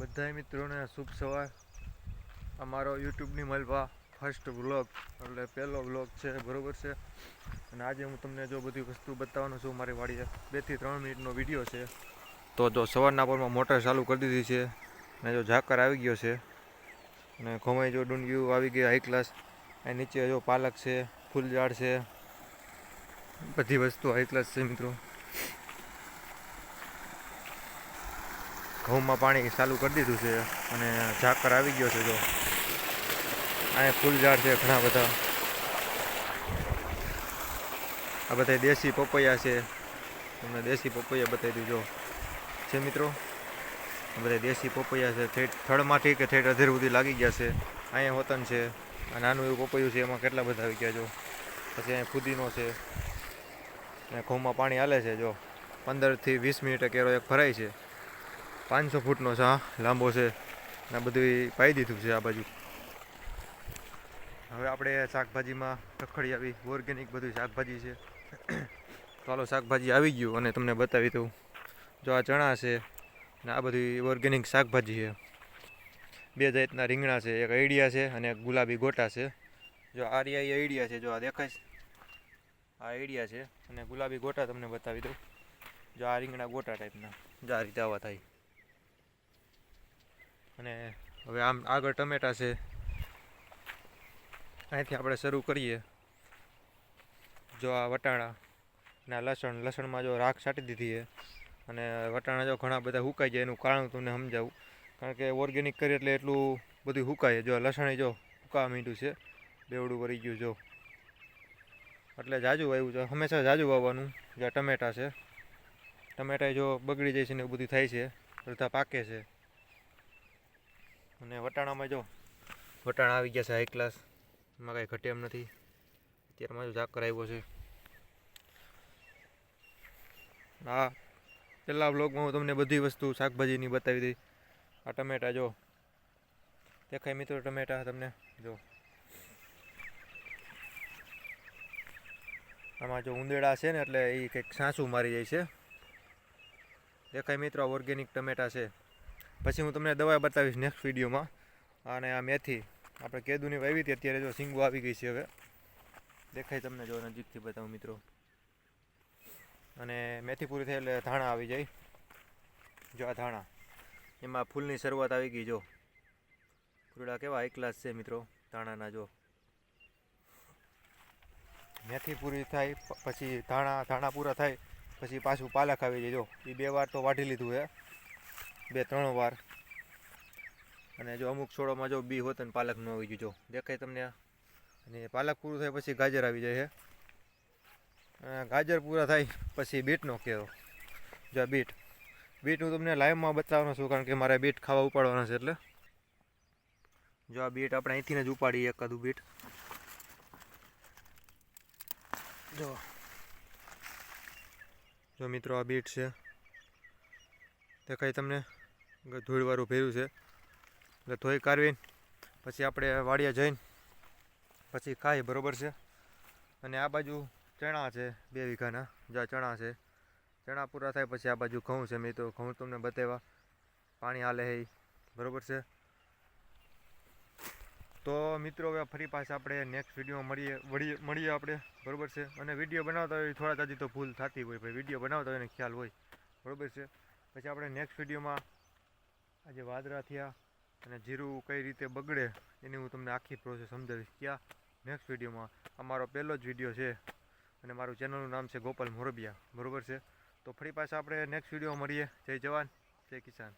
બધા મિત્રોને શુભ સવાર. અમારો યુટ્યુબની મલવા ફર્સ્ટ વ્લોગ એટલે પહેલો વ્લોગ છે, બરાબર છે? અને આજે હું તમને જો બધી વસ્તુ બતાવવાનો છું, મારી વાડીએ બેથી ત્રણ મિનિટનો વીડિયો છે. તો જો સવારના પરમાં મોટર ચાલુ કરી દીધી છે અને જો ઝાકર આવી ગયો છે અને ખોમાઈ જો ડુંડિયું આવી ગઈ હાઈ ક્લાસ એ નીચે જો પાલક છે, ફૂલઝાડ છે, બધી વસ્તુ હાઈ ક્લાસ છે મિત્રો. ઘઉંમાં પાણી ચાલુ કરી દીધું છે અને ઝાકર આવી ગયો છે જો. અહીંયા ફૂલ ઝાડ છે ઘણા બધા. આ બધા દેશી પપૈયા છે. તમને દેશી પપૈયા બતાવી દીધો છે મિત્રો? આ બધા દેશી પપૈયા છે. ઠેઠ થડમાંથી કે ઠેઠ અધેર સુધી લાગી ગયા છે. અહીંયા હોતન છે. આ નાનું એવું પપૈયું છે. એમાં કેટલા બધા આવી ગયા જો. પછી અહીંયા ફુદીનો છે. અને ઘઉંમાં પાણી હાલે છે જો. પંદરથી વીસ મિનિટે કેરો એક ભરાય છે. પાંચસો ફૂટનો છે લાંબો છે. ને બધું પાઈ દીધું છે આ બાજુ. હવે આપણે શાકભાજીમાં રખડી આવી. ઓર્ગેનિક બધું શાકભાજી છે. ચાલો શાકભાજી આવી ગયું અને તમને બતાવી દઉં. જો આ ચણા છે ને આ બધી ઓર્ગેનિક શાકભાજી છે. બે જાતના રીંગણા છે, એક અઈડિયા છે અને એક ગુલાબી ગોટા છે. જો આ રહ્યા એ આઈડિયા છે, જો આ દેખાય આ અઈડિયા છે અને ગુલાબી ગોટા તમને બતાવી દઉં. જો આ રીંગણા ગોટા ટાઈપના જો આ રીતે આવા થાય. અને હવે આમ આગળ ટમેટા છે. અહીંથી આપણે શરૂ કરીએ. જો આ વટાણા અને લસણ, લસણમાં જો રાખ છાંટી દીધી છે. અને વટાણા જો ઘણા બધા હુકાઈ જાય એનું કારણ તમને સમજાવું. કારણ કે ઓર્ગેનિક કરીએ એટલે એટલું બધું હુકાય. જો લસણ જો હુકાવા માંડ્યું છે, બેવડું વળી ગયું જો. એટલે જાજુ આવ્યું છે. હંમેશા જાજુ વાવવાનું જે ટમેટા છે. ટમેટા જો બગડી જાય છે ને એવું બધું થાય છે. અડધા પાકે છે. અને વટાણામાં જો વટાણા આવી ગયા છે હાઈ ક્લાસ એમાં કાંઈ ઘટે એમ નથી. અત્યારમાં જો ઝાકર આવ્યો છે. હા પહેલાં બ્લોગમાં હું તમને બધી વસ્તુ શાકભાજીની બતાવી દઈ આ ટમેટા જો. દેખાય મિત્રો ટમેટા તમને? જો. આમાં જો ઉંદેડા છે ને એટલે એ કંઈક સાસું મારી જાય છે. દેખાય મિત્રો ઓર્ગેનિક ટમેટા છે. પછી હું તમને દવા બતાવીશ નેક્સ્ટ વિડીયોમાં. અને આ મેથી, આપણે કેદુની વાવી હતી, અત્યારે જો સિંગો આવી ગઈ છે હવે. દેખાય તમને જો નજીકથી બતાવું મિત્રો. અને મેથી પૂરી થઈ એટલે ધાણા આવી જાય. જો આ ધાણા. એમાં ફૂલની શરૂઆત આવી ગઈ જો. કુરડા કેવા એક ક્લાસ છે મિત્રો, ધાણાના જો. મેથી પૂરી થાય પછી ધાણા ધાણા પૂરા થાય, પછી પાછું પાલક આવી જાય જો. એ બે વાર તો વાઢી લીધું છે બે ત્રણ વાર. અને જો અમુક છોડોમાં જો બી હોત ને પાલક ન આવી જજો દેખાય તમને અને પાલક પૂરું થાય પછી ગાજર આવી જાય છે ગાજર પૂરા થાય પછી બીટનો કહેવો જો બીટ. બીટ હું તમને લાઈવમાં બતાવવાનો છું કારણ કે મારે બીટ ખાવા ઉપાડવાના છે એટલે. જો આ બીટ આપણે અહીંથી જ ઉપાડીએ એકાદું બીટ. જો. જો મિત્રો, આ બીટ છે. દેખાય તમને ધૂળવાળું ભેર્યું છે. એટલે ધોઈ કાઢવીને, પછી આપણે વાડિયા જઈને પછી ખાઈ બરોબર છે? અને આ બાજુ ચણા છે, બે વીઘાના. જ્યાં ચણા છે. ચણા પૂરા થાય પછી આ બાજુ ઘઉં છે મેં તો ઘઉં તમને બતાવ્યા. પાણી હાલે હે બરાબર છે? તો મિત્રો, હવે ફરી પાછા આપણે નેક્સ્ટ વિડીયોમાં મળીએ, વળીએ, મળીએ આપણે, બરોબર છે? અને વીડિયો બનાવતા હોય થોડા તાજી તો ભૂલ થતી હોય ભાઈ વીડિયો બનાવતા હોય ને ખ્યાલ હોય, બરાબર છે? પછી આપણે નેક્સ્ટ વિડીયોમાં આજે વાદરા થયા અને જીરું કઈ રીતે બગડે એની હું તમને આખી પ્રોસેસ સમજાવીશ. ક્યાં? નેક્સ્ટ વિડીયોમાં અમારો પહેલો જ વીડિયો છે અને મારું ચેનલનું નામ છે ગોપાલ મોરબિયા. બરોબર છે? તો ફરી પાછા આપણે નેક્સ્ટ વીડિયો મળીએ. જય જવાન, જય કિસાન.